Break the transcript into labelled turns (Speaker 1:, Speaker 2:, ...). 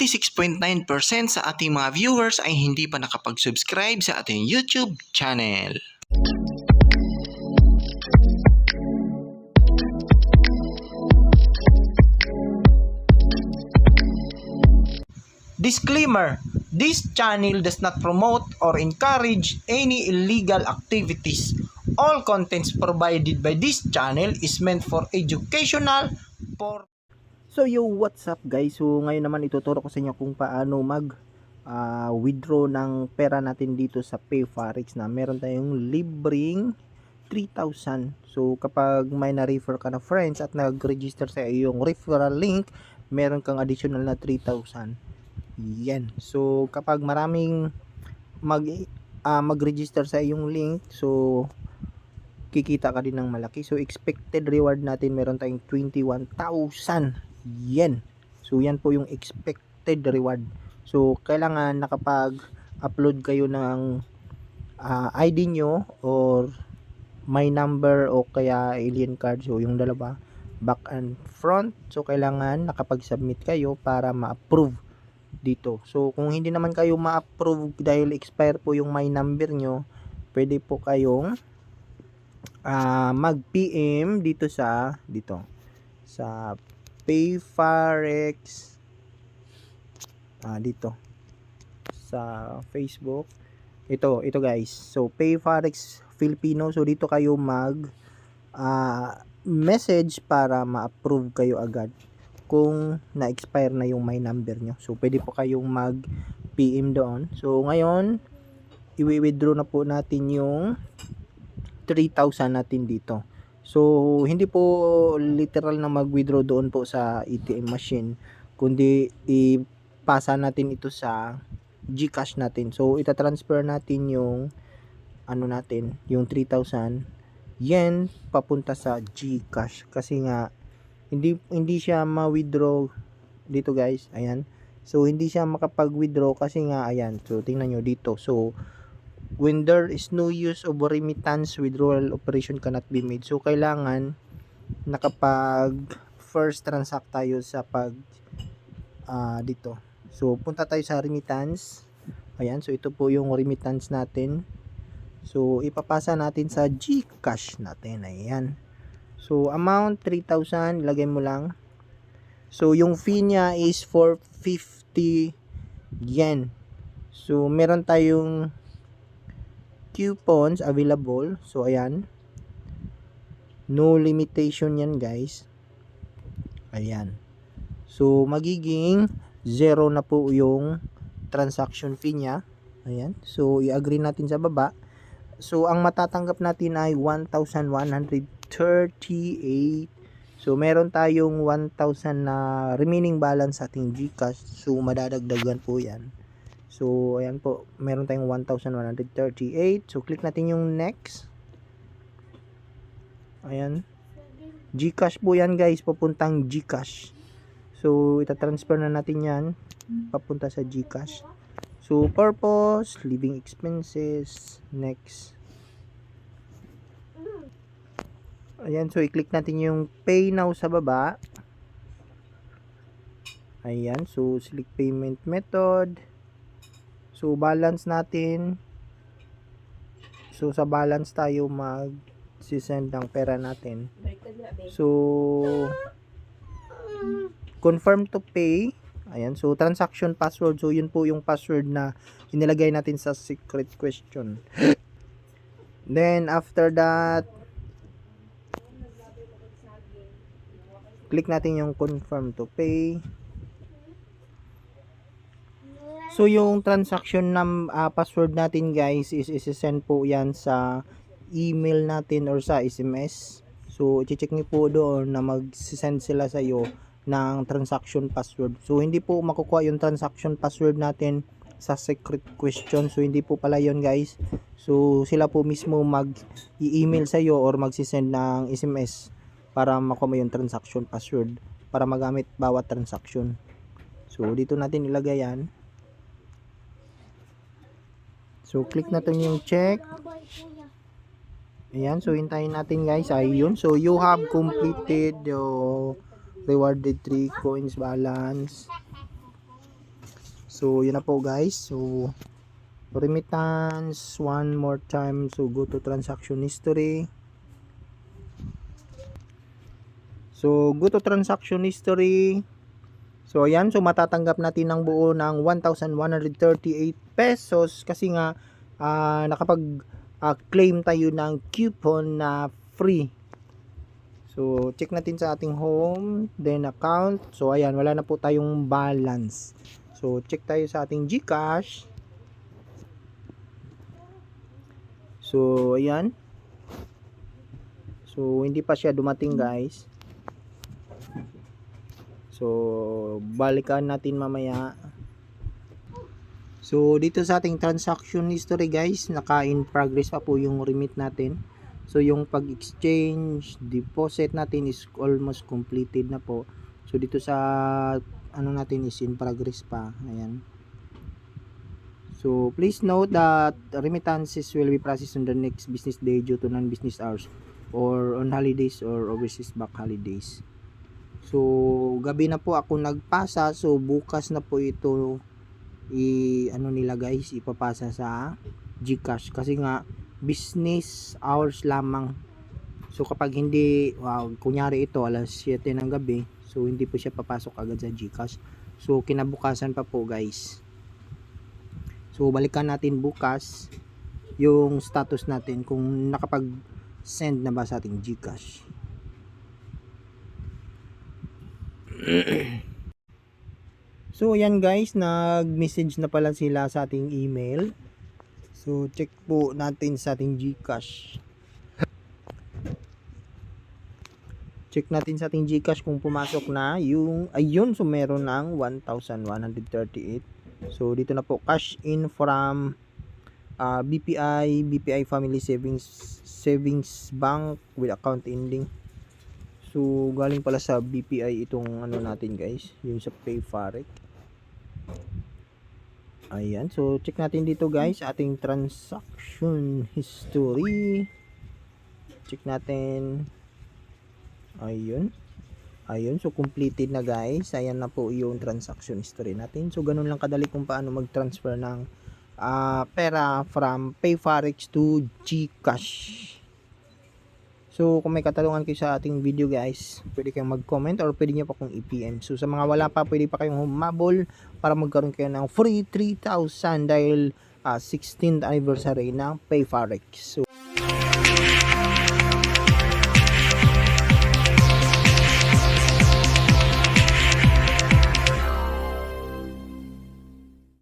Speaker 1: 96.9% sa ating mga viewers ay hindi pa nakapag-subscribe sa ating YouTube channel. Disclaimer This channel does not promote or encourage any illegal activities. All contents provided by this channel is meant for educational for
Speaker 2: So yo, what's up guys? So ngayon naman ituturo ko sa inyo kung paano mag ah, withdraw ng pera natin dito sa PayFarex na meron tayong libreng 3,000. So kapag may na-refer ka na friends at nag-register sa iyong referral link, meron kang additional na 3,000. Yan. So kapag maraming mag ah, mag-register sa iyong link, so kikita ka din ng malaki. So expected reward natin meron tayong 21,000 yen. So yan po yung expected reward. So kailangan nakapag-upload kayo ng ah, ID nyo or my number o kaya alien card. So yung dalawa, back and front. So kailangan nakapag-submit kayo para ma-approve dito. So kung hindi naman kayo ma-approve dahil expire po yung my number nyo, pwede po kayong ah, mag-PM dito sa dito sa Payfarex. Ah dito. Sa Facebook. Ito ito guys. So Payfarex Filipino. So dito kayo mag ah, message para ma-approve kayo agad kung na-expire na yung my number nyo. So pwede po kayong mag PM doon. So ngayon i-withdraw na po natin yung 3,000 natin dito So, hindi po literal na mag-withdraw doon po sa ATM machine, kundi ipasa natin ito sa GCash natin. So, ita-transfer natin yung ano natin, yung 3,000 yen papunta sa GCash kasi nga hindi hindi siya ma-withdraw dito guys. Ayan. So, hindi siya makapag-withdraw kasi nga ayan. So, tingnan nyo dito. So, when there is no use of remittance withdrawal operation cannot be made. So kailangan nakapag first transact tayo sa pag ah, dito. So punta tayo sa remittance. Ayan so ito po yung remittance natin. So ipapasa natin sa Gcash natin. Ayan. So amount 3,000 ilagay mo lang. So yung fee niya is 450 yen. So meron tayong coupons available. So, ayan. No limitation yan, guys. Ayan. So, magiging zero na po yung transaction fee niya. Ayan. So, i-agree natin sa baba. So, ang matatanggap natin ay 1,138. So, meron tayong 1,000 na remaining balance sa ating GCash. So, madadagdagan po yan. So, ayan po, meron tayong 1,138. So, click natin yung next. Ayan. Gcash po yan guys, papuntang Gcash. So, itatransfer na natin yan, papunta sa Gcash. So, purpose, living expenses, next. Ayan, so i-click natin yung pay now sa baba. Ayan, so select payment method. So, balance natin. So, sa balance tayo mag send ng pera natin. So, confirm to pay. Ayan. So, transaction password. So, yun po yung password na inilagay natin sa secret question. Then, after that, click natin yung confirm to pay. So yung transaction ng ah, password natin guys is isi-send po yan sa email natin or sa SMS. So i-check niyo po doon na mag-send sila sa iyo ng transaction password. So hindi po makukuha yung transaction password natin sa secret question. So hindi po pala yon guys. So sila po mismo mag-i-email sa iyo or mag-send ng SMS para makuha mo yung transaction password para magamit bawat transaction. So dito natin ilagay yan. So, click natin yung check. Ayan, so hintayin natin guys. Ayun. So, you have completed your rewarded 3 coins balance. So, yun na po guys. So, remittance one more time. So, go to transaction history. So, go to transaction history. So, ayan. So, matatanggap natin ng buo ng 1,138 pesos kasi nga ah, nakapag ah, claim tayo ng coupon na free. So, check natin sa ating home, then account. So, ayan, wala na po tayong balance. So, check tayo sa ating GCash. So, ayan. So, hindi pa siya dumating, guys. So, balikan natin mamaya. So, dito sa ating transaction history, guys, naka in progress pa po yung remit natin. So, yung pag-exchange, deposit natin is almost completed na po. So, dito sa ano natin is in progress pa. Ayan. So, please note that remittances will be processed on the next business day due to non-business hours or on holidays or overseas back holidays. So, gabi na po ako nagpasa. So, bukas na po ito i ano nila guys, ipapasa sa GCash kasi nga business hours lamang. So, kapag hindi, wow, kunyari ito alas 7 ng gabi, so hindi po siya papasok agad sa GCash. So, kinabukasan pa po guys. So, balikan natin bukas yung status natin kung nakapag-send na ba sa ating GCash. so, ayan guys, nag-message na pala sila sa ating email. So, check po natin sa ating GCash. Check natin sa ating GCash kung pumasok na yung ayun so meron ng 1,138. So dito na po cash in from uh, BPI BPI Family Savings Savings Bank with account ending. So galing pala sa BPI itong ano natin guys, yung sa PayFarex. Ayan, so check natin dito guys ating transaction history. Check natin Ayun. Ayun, so completed na guys. Ayan na po yung transaction history natin. So ganun lang kadali kung paano mag-transfer ng ah, pera from PayFarex to GCash. So kung may katanungan kayo sa ating video guys, pwede kayong mag-comment or pwede nyo pa kong i-PM. So sa mga wala pa, pwede pa kayong humabol para magkaroon kayo ng free 3,000 dahil ah, 16th anniversary ng PayFarex. So